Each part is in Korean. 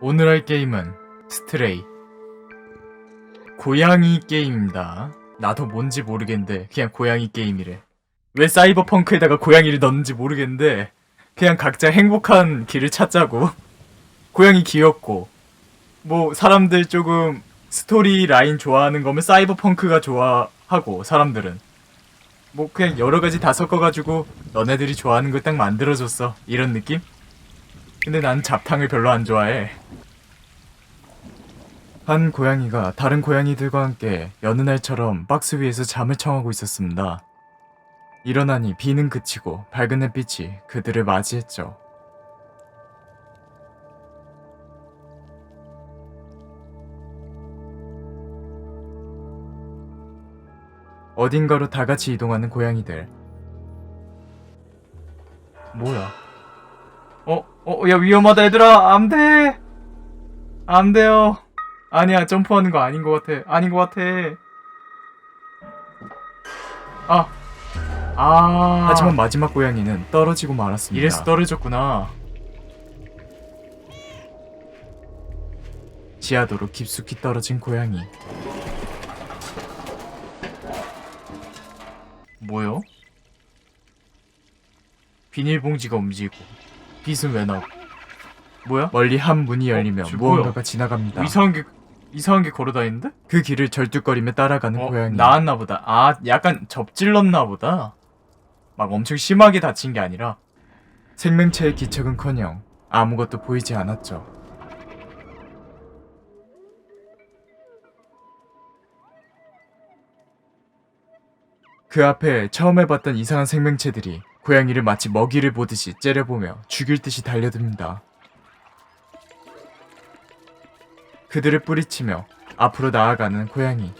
오늘 할 게임은 스트레이. 고양이 게임입니다. 나도 뭔지 모르겠는데 그냥 고양이 게임이래. 왜 사이버펑크에다가 고양이를 넣는지 모르겠는데 그냥 각자 행복한 길을 찾자고. 고양이 귀엽고 뭐 사람들 조금 스토리 라인 좋아하는 거면 사이버펑크가 좋아하고 사람들은 뭐 그냥 여러 가지 다 섞어가지고 너네들이 좋아하는 걸 딱 만들어줬어 이런 느낌? 근데 난 잡탕을 별로 안 좋아해. 한 고양이가 다른 고양이들과 함께 여느 날처럼 박스 위에서 잠을 청하고 있었습니다. 일어나니 비는 그치고 밝은 햇빛이 그들을 맞이했죠. 어딘가로 다 같이 이동하는 고양이들. 뭐야? 어, 어, 야, 위험하다, 얘들아! 안 돼! 안 돼요. 아니야, 점프하는 거 아닌 것 같아. 아닌 것 같아. 아. 아. 하지만 마지막 고양이는 떨어지고 말았습니다. 이래서 떨어졌구나. 지하도로 깊숙이 떨어진 고양이. 뭐요? 비닐봉지가 움직이고 빛은 왜 나고 뭐야? 멀리 한 문이 열리며 저 무언가가? 지나갑니다. 이상한 게 이상한 게 걸어다니는데? 그 길을 절뚝거리며 따라가는 어, 고양이. 나왔나 보다. 아, 약간 접질렀나 보다. 막 엄청 심하게 다친 게 아니라. 생명체의 기척은커녕 아무것도 보이지 않았죠. 그 앞에 처음 해봤던 이상한 생명체들이 고양이를 마치 먹이를 보듯이 째려보며 죽일 듯이 달려듭니다. 그들을 뿌리치며 앞으로 나아가는 고양이.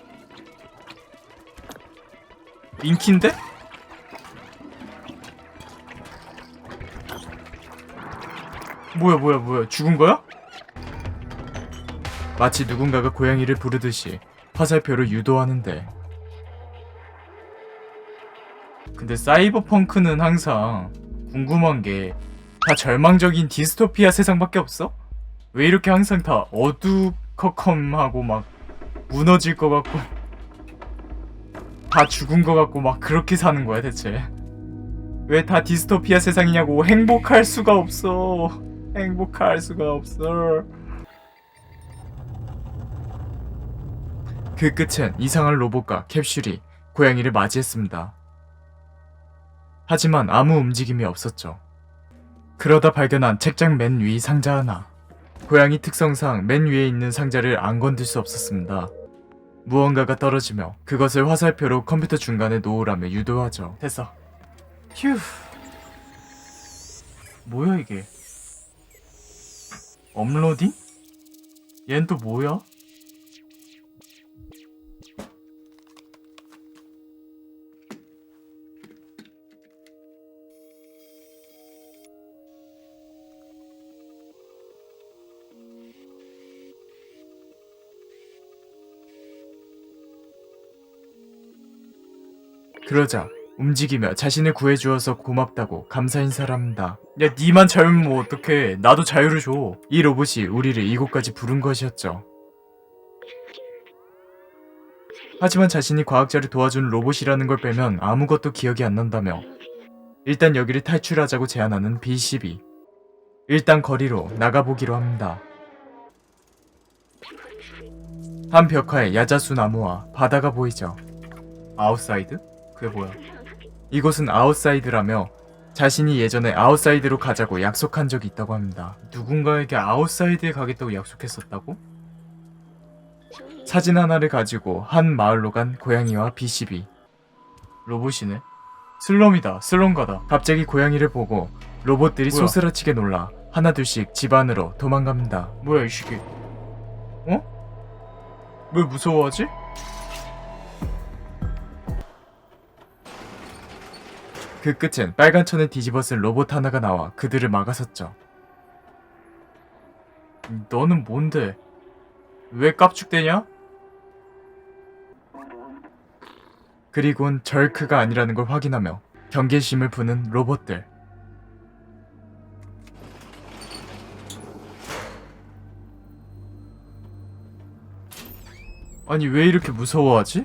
인키인데? 뭐야 뭐야 뭐야 죽은 거야? 마치 누군가가 고양이를 부르듯이 화살표를 유도하는데 근데 사이버펑크는 항상 궁금한 게 다 절망적인 디스토피아 세상밖에 없어? 왜 이렇게 항상 다 어두컴컴하고 막 무너질 것 같고 다 죽은 것 같고 막 그렇게 사는 거야 대체? 왜 다 디스토피아 세상이냐고 행복할 수가 없어 행복할 수가 없어 그 끝엔 이상한 로봇과 캡슐이 고양이를 맞이했습니다. 하지만 아무 움직임이 없었죠. 그러다 발견한 책장 맨 위 상자 하나. 고양이 특성상 맨 위에 있는 상자를 안 건들 수 없었습니다. 무언가가 떨어지며 그것을 화살표로 컴퓨터 중간에 놓으라며 유도하죠. 됐어 휴 뭐야 이게 업로딩? 얜 또 뭐야? 그러자 움직이며 자신을 구해주어서 고맙다고 감사 인사를 합니다. 야 니만 자유면 뭐 어떡해 나도 자유를 줘 이 로봇이 우리를 이곳까지 부른 것이었죠. 하지만 자신이 과학자를 도와준 로봇이라는 걸 빼면 아무것도 기억이 안 난다며 일단 여기를 탈출하자고 제안하는 B12. 일단 거리로 나가보기로 합니다. 한 벽화에 야자수 나무와 바다가 보이죠. 아웃사이드? 그게 뭐야 이곳은 아웃사이드라며 자신이 예전에 아웃사이드로 가자고 약속한 적이 있다고 합니다. 누군가에게 아웃사이드에 가겠다고 약속했었다고? 사진 하나를 가지고 한 마을로 간 고양이와 B12. 로봇이네 슬럼이다 슬럼가다 갑자기 고양이를 보고 로봇들이 뭐야? 소스라치게 놀라 하나둘씩 집 안으로 도망갑니다. 뭐야 이 새끼 어? 왜 무서워하지? 그 끝엔 빨간 천에 뒤집어쓴 로봇 하나가 나와 그들을 막아섰죠. 너는 뭔데? 왜 깝죽대냐? 그리곤 절크가 아니라는 걸 확인하며 경계심을 부는 로봇들. 아니 왜 이렇게 무서워하지?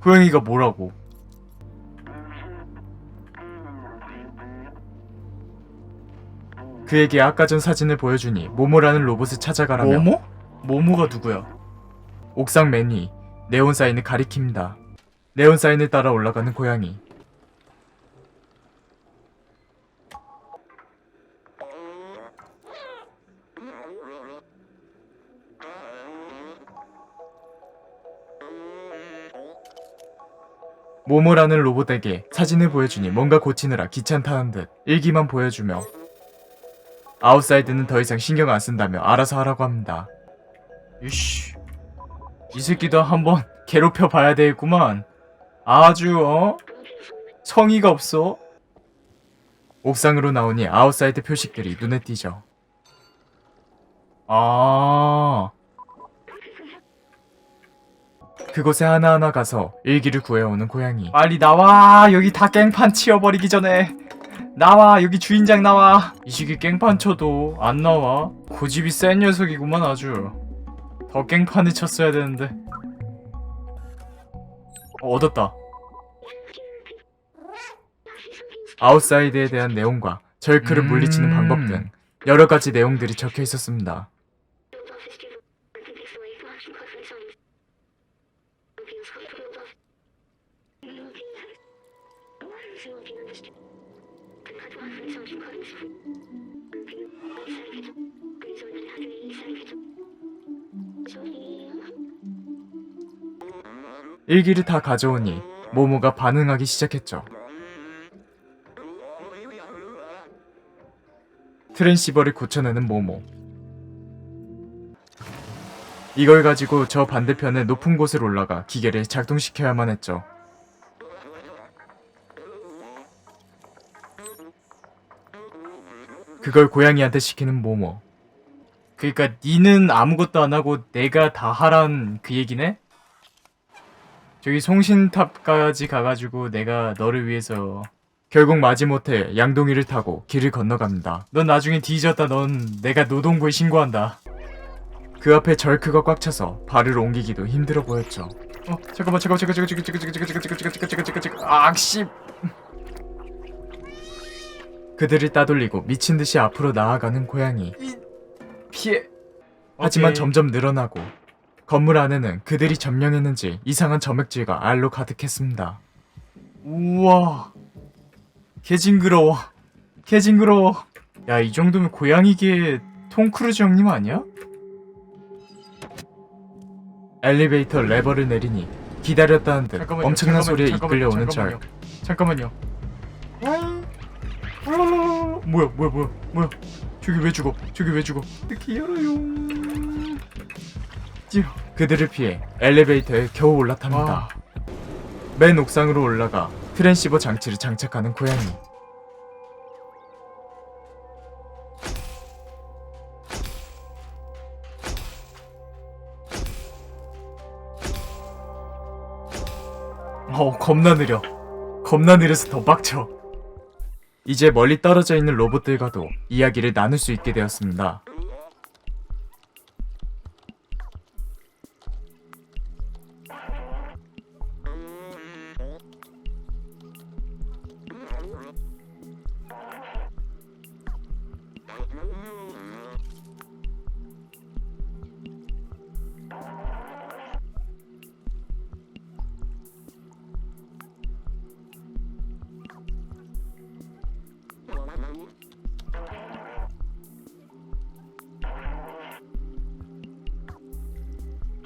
고양이가 뭐라고? 그에게 아까 전 사진을 보여주니 모모라는 로봇을 찾아가라며 모모? 모모가 누구야? 옥상 맨 위 네온 사인을 가리킵니다. 네온 사인을 따라 올라가는 고양이. 모모라는 로봇에게 사진을 보여주니 뭔가 고치느라 귀찮다는 듯 일기만 보여주며 아웃사이드는 더 이상 신경 안 쓴다며 알아서 하라고 합니다. 이씨, 이 새끼도 한번 괴롭혀 봐야 되겠구만. 아주 어? 성의가 없어. 옥상으로 나오니 아웃사이드 표식들이 눈에 띄죠. 아. 그곳에 하나하나 가서 일기를 구해오는 고양이. 빨리 나와! 여기 다 깽판 치워버리기 전에! 나와! 여기 주인장 나와! 이 시기 깽판 쳐도 안 나와? 고집이 센 녀석이구만 아주. 더 깽판을 쳤어야 되는데. 어, 얻었다. 아웃사이드에 대한 내용과 절크를 물리치는 방법 등 여러 가지 내용들이 적혀 있었습니다. 일기를 다 가져오니 모모가 반응하기 시작했죠. 트랜시버를 고쳐내는 모모. 이걸 가지고 저 반대편의 높은 곳을 올라가 기계를 작동시켜야만 했죠. 그걸 고양이한테 시키는 모모. 그니까 니는 아무것도 안 하고 내가 다 하란 그 얘기네? 저기 송신탑까지 가가지고 내가 너를 위해서 결국 마지못해 양동이를 타고 길을 건너갑니다. 넌 나중에 뒤졌다. 넌 내가 노동부에 신고한다. 그 앞에 절크가 꽉 차서 발을 옮기기도 힘들어 보였죠. 어 잠깐만 잠깐만 잠깐 잠깐 잠깐 잠깐 잠깐 잠깐 잠깐 잠깐 잠깐 잠깐 잠깐 아씨. 그들을 따돌리고 미친 듯이 앞으로 나아가는 고양이. 피해. 하지만 점점 늘어나고 건물 안에는 그들이 점령했는지 이상한 점액질과 알로 가득했습니다. 우와. 개 징그러워. 개 징그러워. 야, 이 정도면 고양이계 톰 크루즈 형님 아니야? 엘리베이터 레버를 내리니 기다렸다는 듯 잠깐만요, 엄청난 잠깐만요, 소리에 잠깐만요, 이끌려오는 잠깐만요. 절. 뭐야, 뭐야, 뭐야, 뭐야. 저기 왜 죽어? 저기 왜 죽어? 이렇게 열어요. 뛰어. 그들을 피해 엘리베이터에 겨우 올라탑니다. 아. 맨 옥상으로 올라가 트랜시버 장치를 장착하는 고양이. 어, 겁나 느려. 겁나 느려서 더 빡쳐. 이제 멀리 떨어져 있는 로봇들과도 이야기를 나눌 수 있게 되었습니다.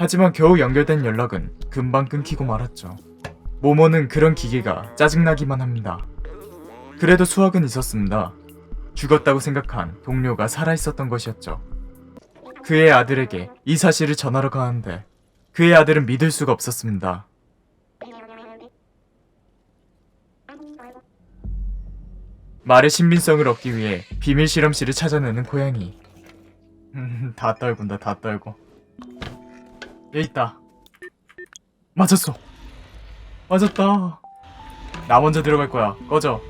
하지만 겨우 연결된 연락은 금방 끊기고 말았죠. 모모는 그런 기계가 짜증나기만 합니다. 그래도 수학은 있었습니다. 죽었다고 생각한 동료가 살아있었던 것이었죠. 그의 아들에게 이 사실을 전하러 가는데 그의 아들은 믿을 수가 없었습니다. 말의 신빙성을 얻기 위해 비밀 실험실을 찾아내는 고양이. 음, 다 떨군다, 다 떨고. 여기 있다. 맞았어. 맞았다. 나 먼저 들어갈 거야. 꺼져.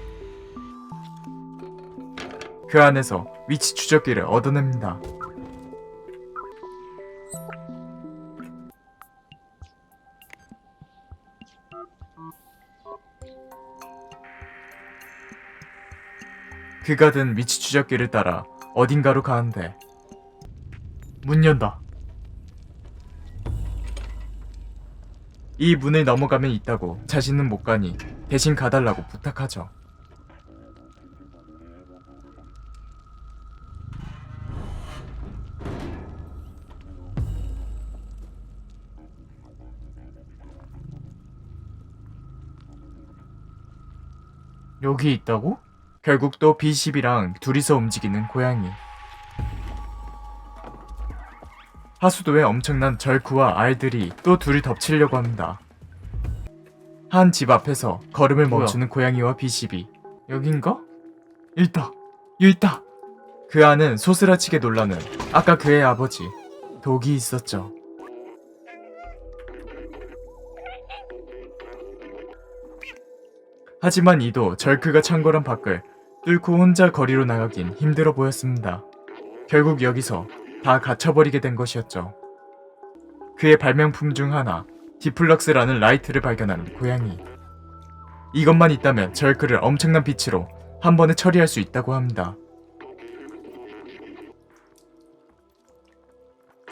그 안에서 위치 추적기를 얻어냅니다. 그가 든 위치 추적기를 따라 어딘가로 가는데 문 연다. 이 문을 넘어가면 있다고 자신은 못 가니 대신 가달라고 부탁하죠. 여기 있다고? 결국 또 B10이랑 둘이서 움직이는 고양이. 하수도에 엄청난 절구와 알들이 또 둘이 덮치려고 합니다. 한 집 앞에서 걸음을 뭐야? 멈추는 고양이와 B12. 여긴가? 있다. 여기 있다. 그 안은 소스라치게 놀라는 아까 그의 아버지 독이 있었죠. 하지만 이도 절크가 창궐한 밖을 뚫고 혼자 거리로 나가긴 힘들어 보였습니다. 결국 여기서 다 갇혀버리게 된 것이었죠. 그의 발명품 중 하나, 디플럭스라는 라이트를 발견한 고양이. 이것만 있다면 절크를 엄청난 빛으로 한 번에 처리할 수 있다고 합니다.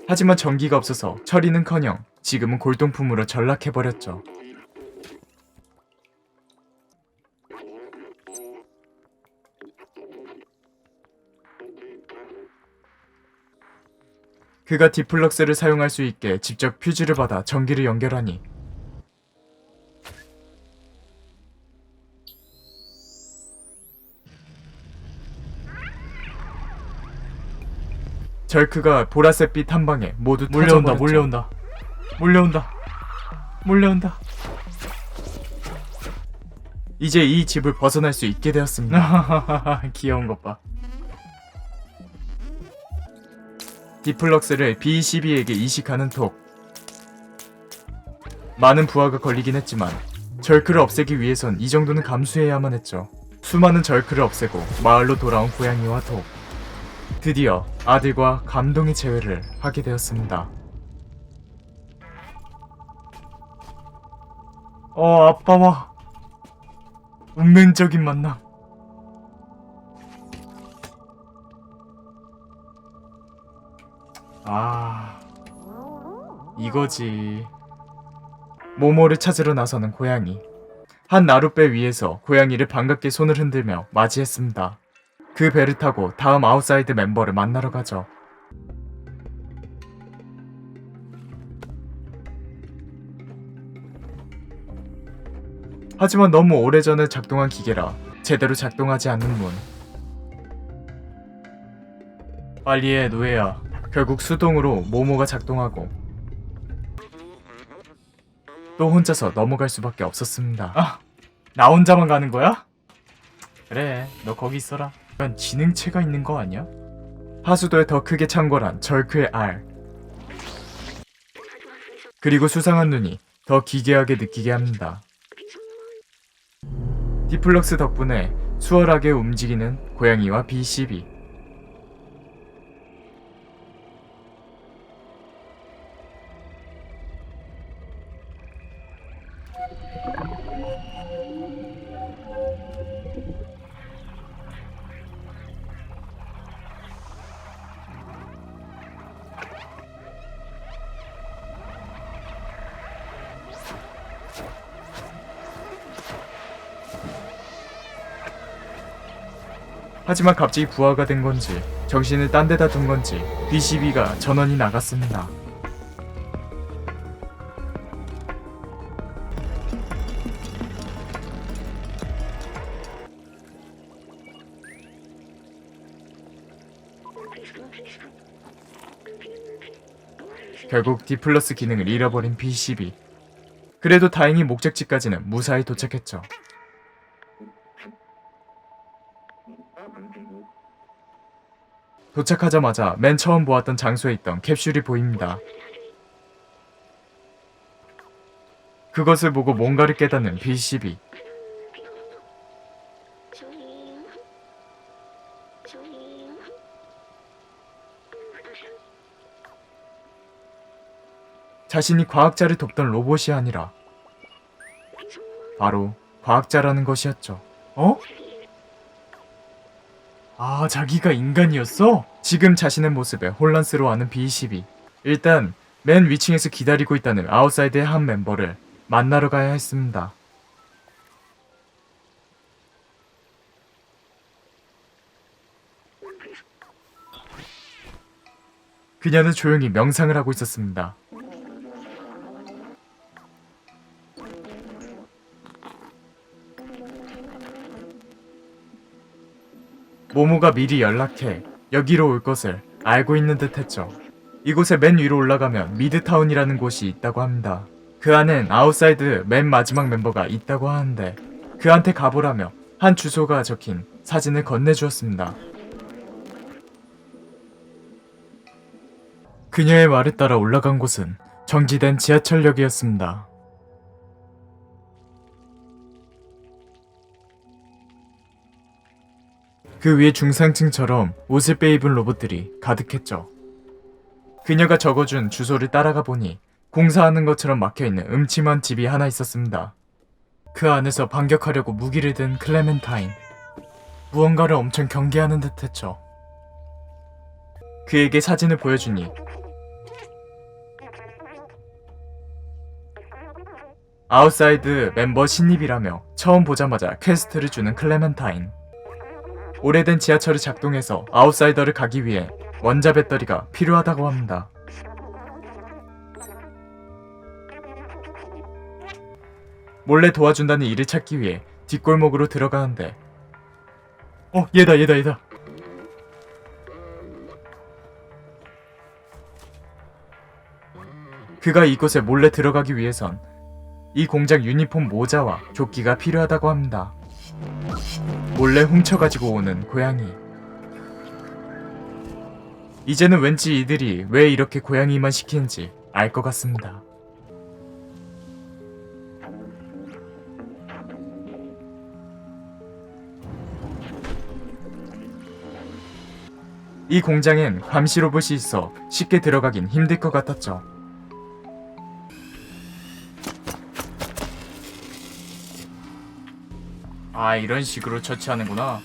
하지만 전기가 없어서 처리는커녕 지금은 골동품으로 전락해버렸죠. 그가 디플럭스를 사용할 수 있게 직접 퓨즈를 받아 전기를 연결하니 절크가 보라색빛 한 방에 모두 몰려온다. 몰려온다. 몰려온다. 몰려온다. 이제 이 집을 벗어날 수 있게 되었습니다. 귀여운 것 봐. 디플럭스를 B12에게 이식하는 톡. 많은 부하가 걸리긴 했지만 절크를 없애기 위해선 이 정도는 감수해야만 했죠. 수많은 절크를 없애고 마을로 돌아온 고양이와 톡. 드디어 아들과 감동의 재회를 하게 되었습니다. 어, 아빠와 운명적인 만남. 아, 이거지. 모모를 찾으러 나서는 고양이. 한 나룻배 위에서 고양이를 반갑게 손을 흔들며 맞이했습니다. 그 배를 타고 다음 아웃사이드 멤버를 만나러 가죠. 하지만 너무 오래전에 작동한 기계라 제대로 작동하지 않는 문. 빨리 해, 노예야. 결국 수동으로 모모가 작동하고 또 혼자서 넘어갈 수밖에 없었습니다. 아, 나 혼자만 가는 거야? 그래, 너 거기 있어라. 약간 지능체가 있는 거 아니야? 하수도에 더 크게 창궐한 절크의 알. 그리고 수상한 눈이 더 기괴하게 느끼게 합니다. 디플럭스 덕분에 수월하게 움직이는 고양이와 B12. 하지만 갑자기 부하가 된 건지 정신을 딴 데다 둔 건지 B12가 전원이 나갔습니다. 결국 D 플러스 기능을 잃어버린 B12. 그래도 다행히 목적지까지는 무사히 도착했죠. 도착하자마자 맨 처음 보았던 장소에 있던 캡슐이 보입니다. 그것을 보고 뭔가를 깨닫는 B12. 자신이 과학자를 돕던 로봇이 아니라 바로 과학자라는 것이었죠. 어? 아, 자기가 인간이었어? 지금 자신의 모습에 혼란스러워하는 B12. 일단 맨 위층에서 기다리고 있다는 아웃사이드의 한 멤버를 만나러 가야 했습니다. 그녀는 조용히 명상을 하고 있었습니다. 모모가 미리 연락해 여기로 올 것을 알고 있는 듯 했죠. 이곳의 맨 위로 올라가면 미드타운이라는 곳이 있다고 합니다. 그 안엔 아웃사이드 맨 마지막 멤버가 있다고 하는데 그한테 가보라며 한 주소가 적힌 사진을 건네주었습니다. 그녀의 말에 따라 올라간 곳은 정지된 지하철역이었습니다. 그 위에 중상층처럼 옷을 빼입은 로봇들이 가득했죠. 그녀가 적어준 주소를 따라가 보니 공사하는 것처럼 막혀있는 음침한 집이 하나 있었습니다. 그 안에서 반격하려고 무기를 든 클레멘타인. 무언가를 엄청 경계하는 듯 했죠. 그에게 사진을 보여주니 아웃사이드 멤버 신입이라며 처음 보자마자 퀘스트를 주는 클레멘타인. 오래된 지하철이 작동해서 아웃사이더를 가기 위해 원자 배터리가 필요하다고 합니다. 몰래 도와준다는 이를 찾기 위해 뒷골목으로 들어가는데 어 얘다 얘다 얘다 그가 이곳에 몰래 들어가기 위해선 이 공장 유니폼 모자와 조끼가 필요하다고 합니다. 몰래 훔쳐가지고 오는 고양이. 이제는 왠지 이들이 왜 이렇게 고양이만 시키는지 알 것 같습니다. 이 공장엔 감시 로봇이 있어 쉽게 들어가긴 힘들 것 같았죠. 아, 이런 식으로 처치하는구나.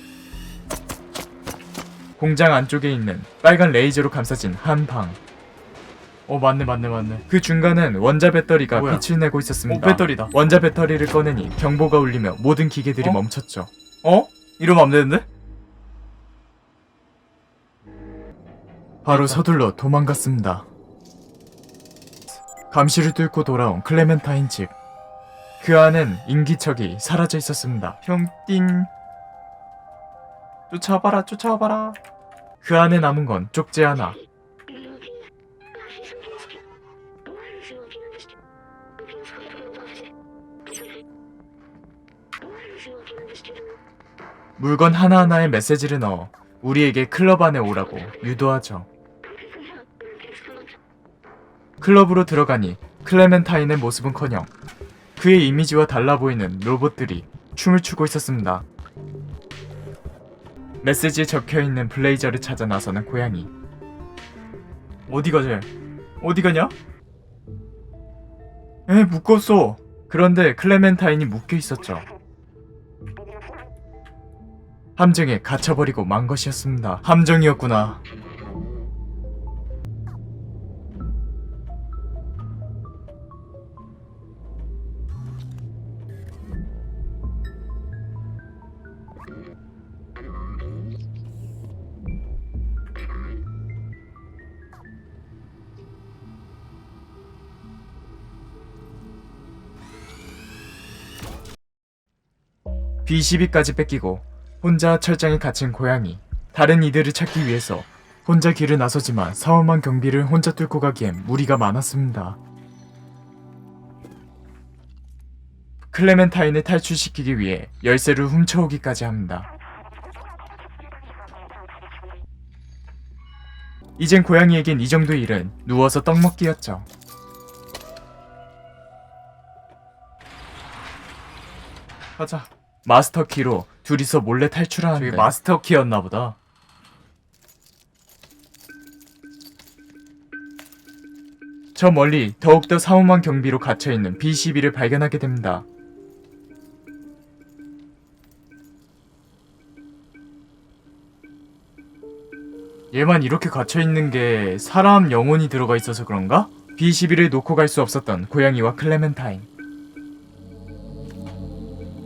공장 안쪽에 있는 빨간 레이저로 감싸진 한 방. 어, 맞네, 맞네, 맞네. 그 중간엔 원자 배터리가 뭐야? 빛을 내고 있었습니다. 어, 배터리다. 원자 배터리를 꺼내니 경보가 울리며 모든 기계들이 어? 멈췄죠. 어? 이러면 안 되는데? 바로 서둘러 도망갔습니다. 감시를 뚫고 돌아온 클레멘타인 집. 그 안엔 인기척이 사라져 있었습니다. 형띵. 쫓아와봐라, 쫓아와봐라. 그 안에 남은 건 쪽지 하나. 물건 하나하나에 메시지를 넣어 우리에게 클럽 안에 오라고 유도하죠. 클럽으로 들어가니 클레멘타인의 모습은커녕 그의 이미지와 달라 보이는 로봇들이 춤을 추고 있었습니다. 메시지에 적혀 있는 블레이저를 찾아 나서는 고양이. 어디 가재? 어디 가냐? 에 묶었어. 그런데 클레멘타인이 묶여 있었죠. 함정에 갇혀버리고 만 것이었습니다. 함정이었구나. B12까지 뺏기고 혼자 철장에 갇힌 고양이. 다른 이들을 찾기 위해서 혼자 길을 나서지만 사엄한 경비를 혼자 뚫고 가기엔 무리가 많았습니다. 클레멘타인을 탈출시키기 위해 열쇠를 훔쳐오기까지 합니다. 이젠 고양이에겐 이 정도 일은 누워서 떡 먹기였죠. 가자. 마스터 키로 둘이서 몰래 탈출하는데 마스터 키였나 보다. 저 멀리 더욱더 사엄한 경비로 갇혀있는 B12를 발견하게 됩니다. 얘만 이렇게 갇혀있는 게 사람 영혼이 들어가 있어서 그런가? B21을 놓고 갈 수 없었던 고양이와 클레멘타인.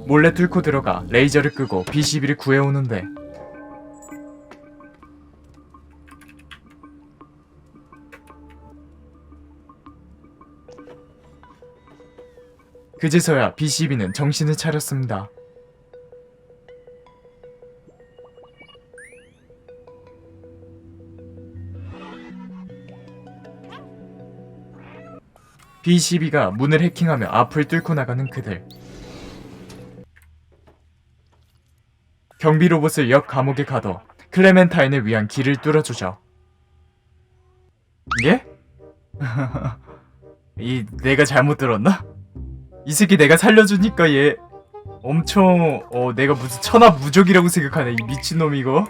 몰래 뚫고 들어가 레이저를 끄고 B21을 구해오는데 그제서야 B12는 정신을 차렸습니다. B12가 문을 해킹하며 앞을 뚫고 나가는 그들. 경비 로봇을 역 감옥에 가둬 클레멘타인을 위한 길을 뚫어주죠. 예? 이 내가 잘못 들었나? 이 새끼 내가 살려주니까 얘 엄청 어 내가 무슨 천하 무적이라고 생각하네 이 미친놈 이거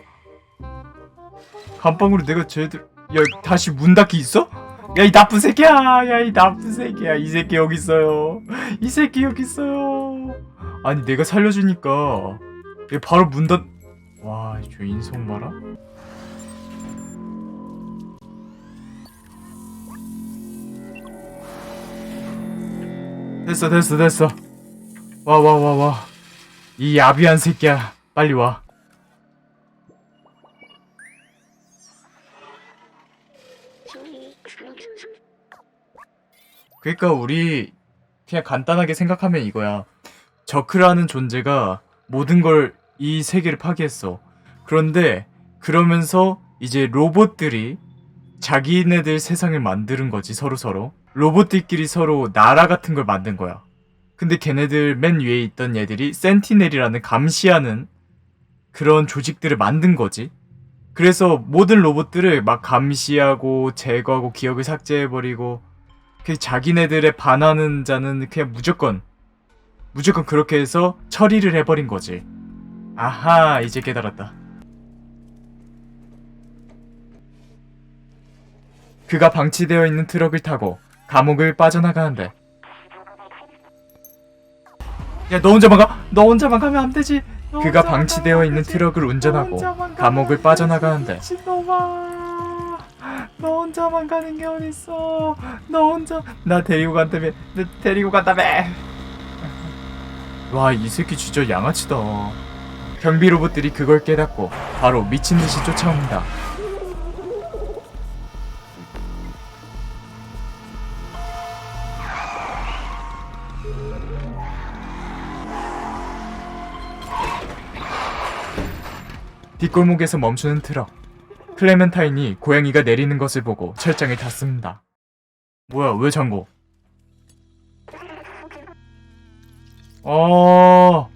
감방으로 내가 쟤들 야 다시 문 닫기 있어? 야 이 나쁜 새끼야 야 이 나쁜 새끼야 이 새끼 여기 있어요 이 새끼 여기 있어요 아니 내가 살려주니까 얘 바로 문 닫... 와 저 인성 봐라. 됐어 됐어 됐어. 와 와 와 와. 이 야비한 새끼야. 빨리 와. 그러니까 우리 그냥 간단하게 생각하면 이거야. 저크라는 존재가 모든 걸 이 세계를 파괴했어. 그런데 그러면서 이제 로봇들이 자기네들 세상을 만드는 거지 서로 서로. 로봇들끼리 서로 나라 같은 걸 만든 거야. 근데 걔네들 맨 위에 있던 얘들이 센티넬이라는 감시하는 그런 조직들을 만든 거지. 그래서 모든 로봇들을 막 감시하고 제거하고 기억을 삭제해버리고 그 자기네들의 반하는 자는 그냥 무조건 무조건 그렇게 해서 처리를 해버린 거지 아하 이제 깨달았다. 그가 방치되어 있는 트럭을 타고 감옥을 빠져나가는데. 야너 혼자만 가? 너 혼자만 가면 안 되지. 그가 방치되어 있는 트럭을 운전하고 감옥을 빠져나가는데. 미친놈아. 너 혼자만 가는 게 어딨어. 너 혼자 나 데리고 간다며 나 데리고 간다며. 와 이 새끼 진짜 양아치다 경비 로봇들이 그걸 깨닫고 바로 미친 듯이 쫓아옵니다 뒷골목에서 멈추는 트럭. 클레멘타인이 고양이가 내리는 것을 보고 철장을 닫습니다. 뭐야, 왜 잠궈? 어,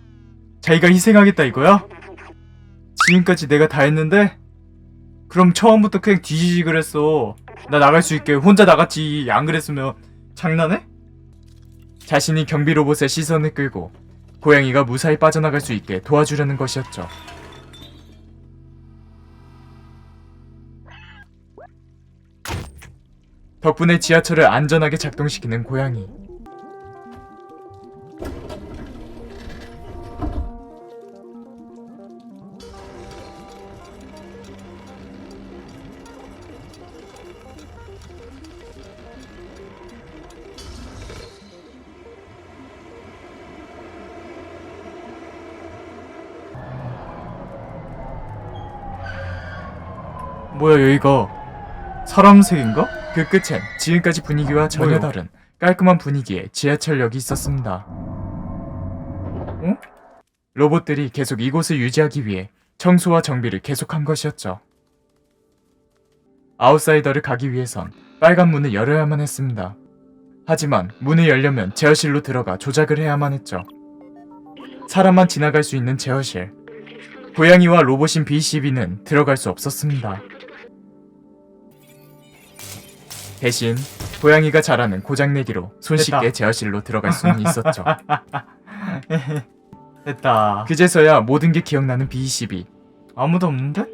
자기가 희생하겠다 이거야? 지금까지 내가 다 했는데? 그럼 처음부터 그냥 뒤지지 그랬어. 나 나갈 수 있게 혼자 나갔지. 안 그랬으면 장난해? 자신이 경비 로봇의 시선을 끌고 고양이가 무사히 빠져나갈 수 있게 도와주려는 것이었죠. 덕분에 지하철을 안전하게 작동시키는 고양이. 뭐야 여기가 사람 색인가? 그 끝엔 지금까지 분위기와 전혀 뭐요? 다른 깔끔한 분위기의 지하철역이 있었습니다. 어? 로봇들이 계속 이곳을 유지하기 위해 청소와 정비를 계속한 것이었죠. 아웃사이더를 가기 위해선 빨간 문을 열어야만 했습니다. 하지만 문을 열려면 제어실로 들어가 조작을 해야만 했죠. 사람만 지나갈 수 있는 제어실. 고양이와 로봇인 B12는 들어갈 수 없었습니다. 대신 고양이가 잘하는 고장내기로 손쉽게 됐다. 제어실로 들어갈 수는 있었죠. 됐다. 그제서야 모든 게 기억나는 B12. 아무도 없는데?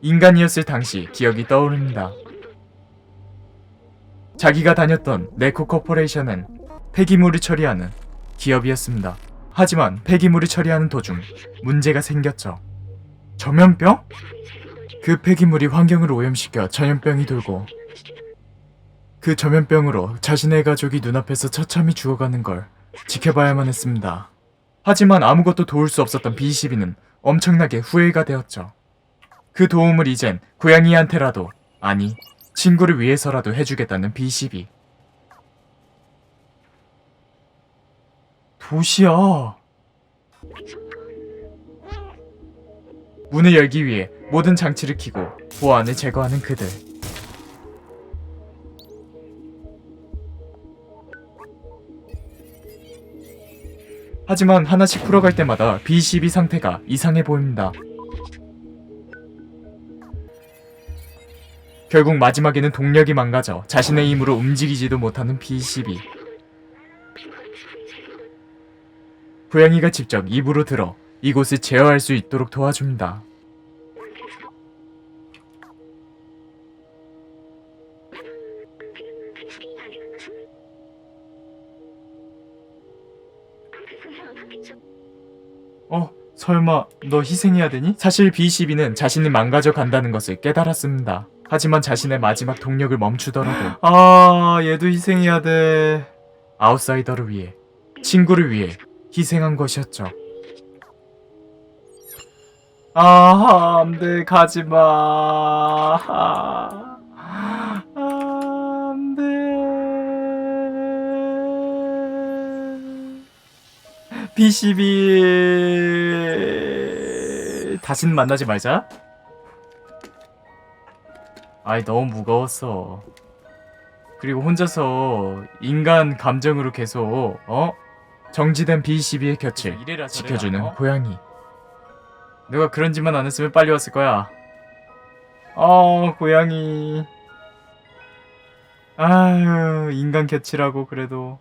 인간이었을 당시 기억이 떠오릅니다. 자기가 다녔던 네코 코퍼레이션은 폐기물을 처리하는 기업이었습니다. 하지만 폐기물을 처리하는 도중 문제가 생겼죠. 전염병? 그 폐기물이 환경을 오염시켜 전염병이 돌고 그 전염병으로 자신의 가족이 눈앞에서 처참히 죽어가는 걸 지켜봐야만 했습니다. 하지만 아무것도 도울 수 없었던 B22는 엄청나게 후회가 되었죠. 그 도움을 이젠 고양이한테라도 아니 친구를 위해서라도 해주겠다는 B12 도시야 문을 열기 위해 모든 장치를 켜고 보안을 제거하는 그들 하지만 하나씩 풀어갈 때마다 B12 상태가 이상해 보입니다. 결국 마지막에는 동력이 망가져 자신의 힘으로 움직이지도 못하는 B12. 고양이가 직접 입으로 들어 이곳을 제어할 수 있도록 도와줍니다. 어, 설마 너 희생해야 되니? 사실 B12는 자신이 망가져 간다는 것을 깨달았습니다. 하지만 자신의 마지막 동력을 멈추더라도 아, 얘도 희생해야 돼. 아웃사이더를 위해, 친구를 위해 희생한 것이었죠. 아, 안 돼, 가지 마. 아, 안 돼. B12 다신 만나지 말자. 아이 너무 무거웠어. 그리고 혼자서 인간 감정으로 계속 어 정지된 B12의 곁을 지켜주는 고양이. 내가 그런 짓만 안 했으면 빨리 왔을 거야. 어 고양이. 아유 인간 곁이라고 그래도.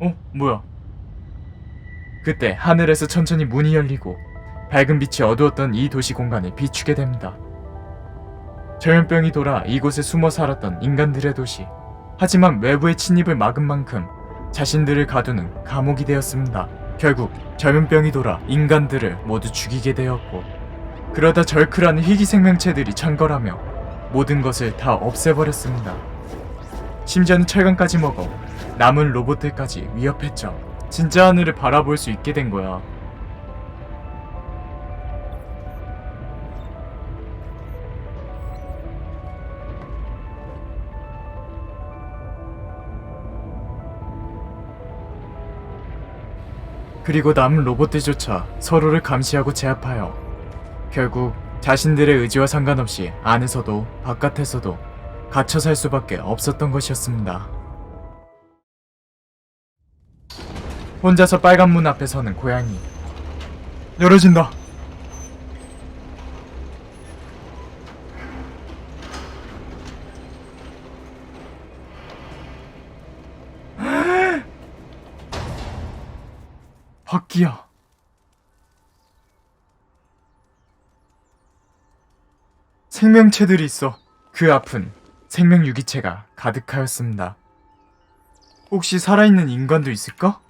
어? 뭐야? 그때 하늘에서 천천히 문이 열리고 밝은 빛이 어두웠던 이 도시 공간을 비추게 됩니다. 전염병이 돌아 이곳에 숨어 살았던 인간들의 도시. 하지만 외부의 침입을 막은 만큼 자신들을 가두는 감옥이 되었습니다. 결국 전염병이 돌아 인간들을 모두 죽이게 되었고 그러다 절크라는 희귀 생명체들이 창궐하며 모든 것을 다 없애버렸습니다. 심지어는 철강까지 먹어 남은 로봇들까지 위협했죠. 진짜 하늘을 바라볼 수 있게 된 거야. 그리고 남은 로봇들조차 서로를 감시하고 제압하여 결국 자신들의 의지와 상관없이 안에서도 바깥에서도 갇혀 살 수밖에 없었던 것이었습니다. 혼자서 빨간 문 앞에 서는 고양이. 열어진다. 바퀴야. 생명체들이 있어. 그 앞은 생명 유기체가 가득하였습니다. 혹시 살아있는 인간도 있을까?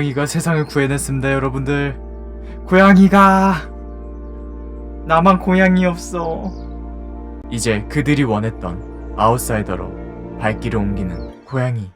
고양이가 세상을 구해냈습니다, 여러분들. 고양이가 나만 고양이 없어. 이제 그들이 원했던 아웃사이더로 발길을 옮기는 고양이.